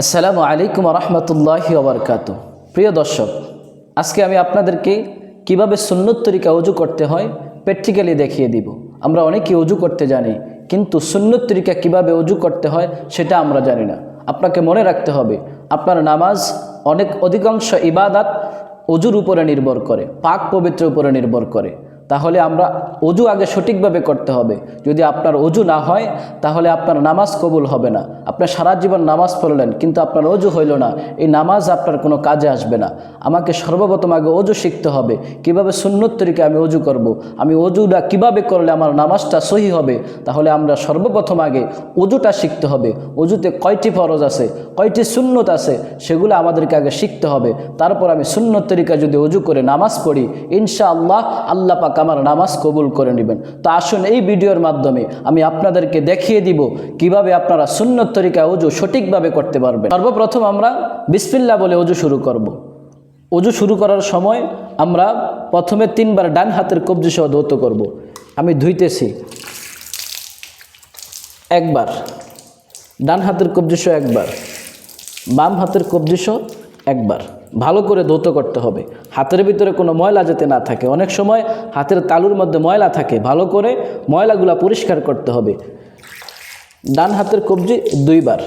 আসসালামু আলাইকুম রহমতুল্লাহ ওবরকাত প্রিয় দর্শক, আজকে আমি আপনাদেরকে কীভাবে সুন্নত তরিকা উজু করতে হয় প্র্যাকটিক্যালি দেখিয়ে দিব। আমরা অনেকে অজু করতে জানি, কিন্তু সুন্নত তরিকা কীভাবে অজু করতে হয় সেটা আমরা জানি না। আপনাকে মনে রাখতে হবে, আপনার নামাজ অনেক অধিকাংশ ইবাদাত অজুর উপরে নির্ভর করে, পাক পবিত্র উপরে নির্ভর করে। তাহলে আমরা অজু আগে সঠিকভাবে করতে হবে। যদি আপনার অজু না হয়, তাহলে আপনার নামাজ কবুল হবে না। আপনার সারা জীবন নামাজ পড়লেন, কিন্তু আপনার অজু হইল না। এই নামাজ আপনার কোনো কাজে আসবে না। আমাকে সর্বপ্রথম আগে অজু শিখতে হবে। কীভাবে সুন্নত তরিকে আমি অজু করব। আমি অজুটা কীভাবে করলে আমার নামাজটা সহি হবে? তাহলে আমরা সর্বপ্রথম আগে অজুটা শিখতে হবে। অজুতে কয়টি ফরজ আছে? কয়টি সুন্নত আছে? সেগুলো আমাদেরকে আগে শিখতে হবে। তারপর আমি সুন্নত তরিকা যদি অজু করে নামাজ পড়ি ইনশা আল্লাহ আল্লাহ পাক আমার নামাজ কবুল করে নেবেন। তো আসুন এই ভিডিওর মাধ্যমে আমি আপনাদেরকে দেখিয়ে দিব কীভাবে আপনারা সুন্নত তরিকা অজু সঠিকভাবে করতে পারবেন। সর্বপ্রথম আমরা বিসমিল্লা বলে অজু শুরু করব। অজু শুরু করার সময় আমরা প্রথমে তিনবার ডান হাতের কবজি সহ ধৌত করব। আমি ধুইতেছি। একবার। ডান হাতের কবজি সহ একবার। বাম হাতের কবজি সহ একবার। ভালো করে ধৌত করতে হবে। হাতের ভিতরে কোনো ময়লা যাতে না থাকে। অনেক সময় হাতের তালুর মধ্যে ময়লা থাকে। ভালো করে ময়লাগুলা পরিষ্কার করতে হবে। ডান হাতের কবজি দুইবার।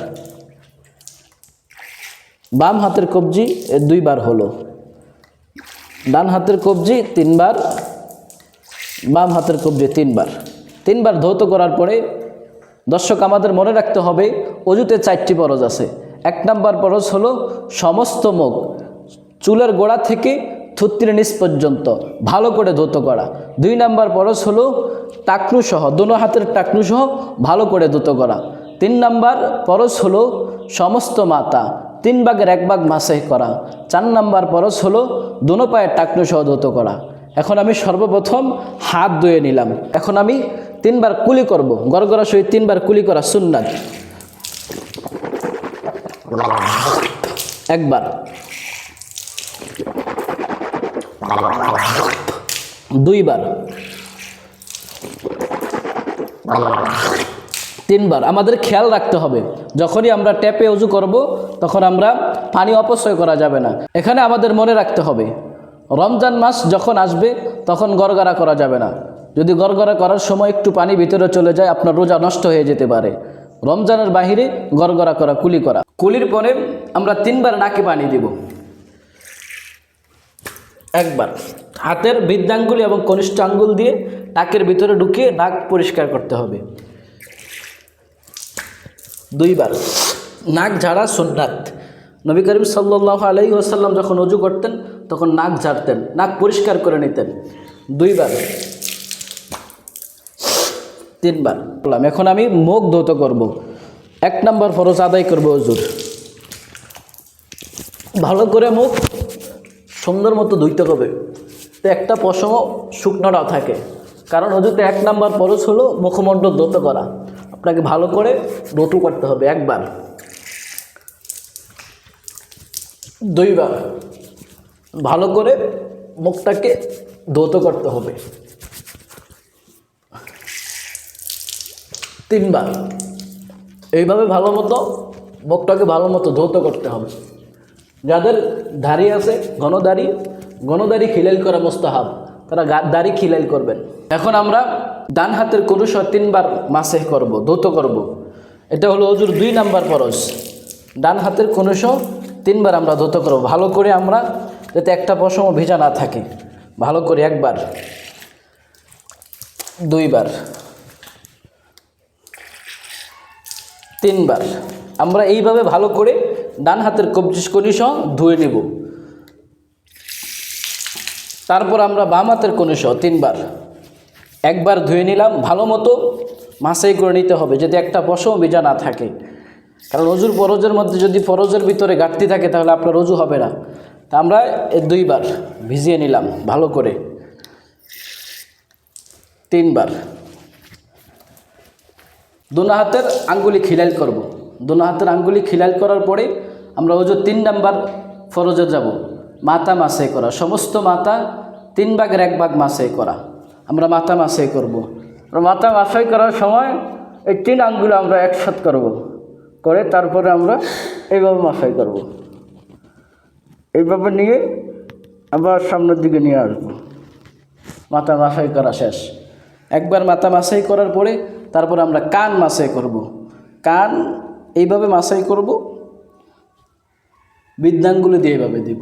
বাম হাতের কবজি দুইবার হলো। ডান হাতের কবজি তিনবার, বাম হাতের কবজি তিনবার। তিনবার ধৌত করার পরে দর্শক, আমাদের মনে রাখতে হবে, অজুতে চারটি পরজ আছে। এক নম্বর পরজ হলো সমস্ত মুখ, চুলের গোড়া থেকে থুত্রির নিচ পর্যন্ত, ভালো করে ধৌত করা। দুই নাম্বার পরশ হলো টাকনু সহ, দোনো হাতের টাকনু সহ ভালো করে ধৌত করা। তিন নাম্বার পরশ হলো সমস্ত মাথা, তিন ভাগের এক ভাগ মাসে করা। চার নাম্বার পরশ হলো দুনো পায়ের টাকনু সহ ধৌত করা। এখন আমি সর্বপ্রথম হাত ধুয়ে নিলাম। এখন আমি তিনবার কুলি করব, গড়গড়া সহিত তিনবার কুলি করা সুন্নাত। একবার। দুইবার। তিনবার। আমাদের খেয়াল রাখতে হবে, যখনই আমরা ট্যাপে উজু করব, তখন আমরা পানি অপচয় করা যাবে না। এখানে আমাদের মনে রাখতে হবে, রমজান মাস যখন আসবে, তখন গড়গড়া করা যাবে না। যদি গড়গড়া করার সময় একটু পানি ভিতরে চলে যায়, আপনার রোজা নষ্ট হয়ে যেতে পারে। রমজানের বাহিরে গড়গড়া করা, কুলি করা। কুলির পরে আমরা তিনবার নাকে পানি দিব। একবার। হাতের বৃদ্ধাঙ্গুলি এবং কনিষ্ঠ আঙ্গুল দিয়ে নাকের ভিতরে ঢুকিয়ে নাক পরিষ্কার করতে হবে। দুইবার। নাক ঝাড়া সুন্নাত। নবী করিম সাল্লাহ আলাই ওসাল্লাম যখন অজু করতেন, তখন নাক ঝাড়তেন, নাক পরিষ্কার করে নিতেন। দুইবার। তিনবার। বললাম, এখন আমি মুখ ধৌত করব। এক নম্বর ফরজ আদায় করব অজুর ভালো করে মুখ সুন্দর মতো ধুইতে হবে। তো একটা পশম শুকনো না থাকে। কারণ অজুতে এক নাম্বার পরশ হলো মুখমণ্ডল ধৌত করা। আপনাকে ভালো করে রটু করতে হবে একবার। দুইবার। ভালো করে মুখটাকে ধৌত করতে হবে। তিনবার। এইভাবে ভালো মতো মুখটাকে ভালো মতো ধৌত করতে হবে। যাদের দাড়ি আছে ঘন দাড়ি ঘন দাড়ি খিলাইল করা মোস্তাহাব, তারা দাড়ি খিলাইল করবেন। এখন আমরা ডান হাতের কুরুষ তিনবার মাসে করব ধৌত করব। এটা হলো অজুর দুই নাম্বার ফরজ। ডান হাতের কুনুষ তিনবার আমরা ধৌত করব। ভালো করে আমরা যাতে একটা পশমও ভেজা না থাকে। ভালো করে একবার, দুইবার। তিনবার। আমরা এইভাবে ভালো করে ডান হাতের কবজি কনিস ধুয়ে নেব। তারপর আমরা বাম হাতের কনিস তিনবার। একবার ধুয়ে নিলাম, ভালো মতো মাসাই করে নিতে হবে যদি একটা বসও ভিজা না থাকে। কারণ রজুর ফরজের মধ্যে যদি ফরজের ভিতরে ঘাটতি থাকে তাহলে আপনার রজু হবে না। তা আমরা দুইবার ভিজিয়ে নিলাম ভালো করে। তিনবার। দোনো হাতের আঙ্গুলি খিলাইল করব। দোনো হাতের আঙ্গুলি খিলাইল করার পরে আমরা যে তিন নাম্বার ফরজে যাব মাথা মাসে করা সমস্ত মাথা তিন ভাগের এক ভাগ মাসে করা আমরা মাথা মাসে করব। মাথা মাসাই করার সময় এই তিন আঙ্গুল আমরা একসাথ করব। করে তারপরে আমরা এইভাবে মাসাই করব এইভাবে নিয়ে আবার সামনের দিকে নিয়ে আসব মাথা মাসাই করা শেষ একবার মাথা মাসাই করার পরে তারপরে আমরা কান মাসাই করব। কান এইভাবে মাসাই করব। বিদ্যাঙ্গুলি দিয়ে এইভাবে দিব।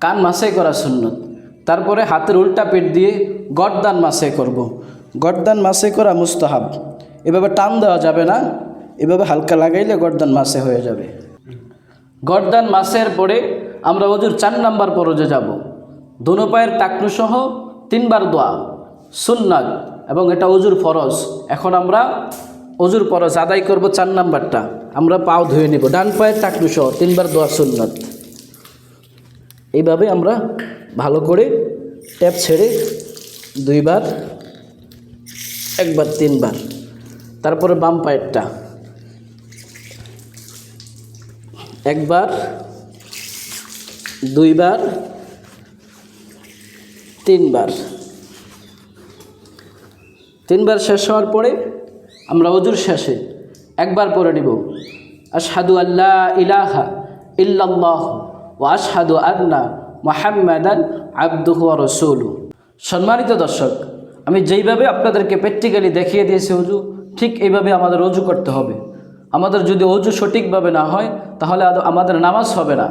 কান মাসাই করা সুন্নত। তারপরে হাতের উল্টা পেট দিয়ে গর্দান মাসাই করব। গর্দান মাসাই করা মুস্তাহাব। এভাবে টান দেওয়া যাবে না। এভাবে হালকা লাগাইলে গর্দান মাসে হয়ে যাবে। গর্দান মাসের পরে আমরা অজুর চার নাম্বার পরজে যাব। দোনো পায়ের টাকনু সহ তিনবার দোয়া। সুন্নাত। এবং এটা অজুর ফরজ। এখন আমরা অজুর ফরজ আদায় করব চার নাম্বারটা। আমরা পাও ধুয়ে নেব। ডান পায়ের টাকনু সহ তিনবার দোয়া সুন্নাত। এইভাবে আমরা ভালো করে ট্যাপ ছেড়ে দুইবার, একবার, তিনবার। তারপরে বাম পায়েরটা। একবার, দুইবার, তিনবার। তিনবার শেষ হওয়ার পরে আমরা অজুর শেষে একবার পরে নিব। আশহাদু আল্লাহ ইলাহা ইল্লাল্লাহ ও আশহাদু আন্না মোহাম্মদান আব্দুহু রসুলু সম্মানিত দর্শক, আমি যেইভাবে আপনাদেরকে প্র্যাকটিক্যালি দেখিয়ে দিয়েছি অজু, ঠিক এইভাবে আমাদের অজু করতে হবে। আমাদের যদি অজু সঠিকভাবে না হয়, তাহলে আমাদের নামাজ হবে না।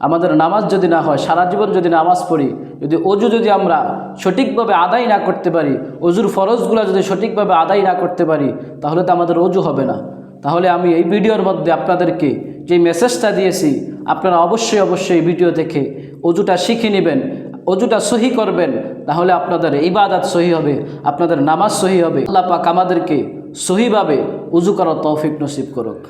আমাদের নামাজ যদি না হয়, সারা জীবন যদি নামাজ পড়ি, যদি অজু যদি আমরা সঠিকভাবে আদায় না করতে পারি, অজুর ফরজগুলো যদি সঠিকভাবে আদায় না করতে পারি, তাহলে তো আমাদের অজু হবে না। তাহলে আমি এই ভিডিওর মধ্যে আপনাদেরকে যে মেসেজটা দিয়েছি, আপনারা অবশ্যই অবশ্যই ভিডিও দেখে অজুটা শিখে নেবেন, অজুটা সহি করবেন, তাহলে আপনাদের ইবাদত সহি হবে, আপনাদের নামাজ সহি হবে। আল্লাহ পাক আমাদেরকে সহিভাবে উজু করার তৌফিক নসিব করুক।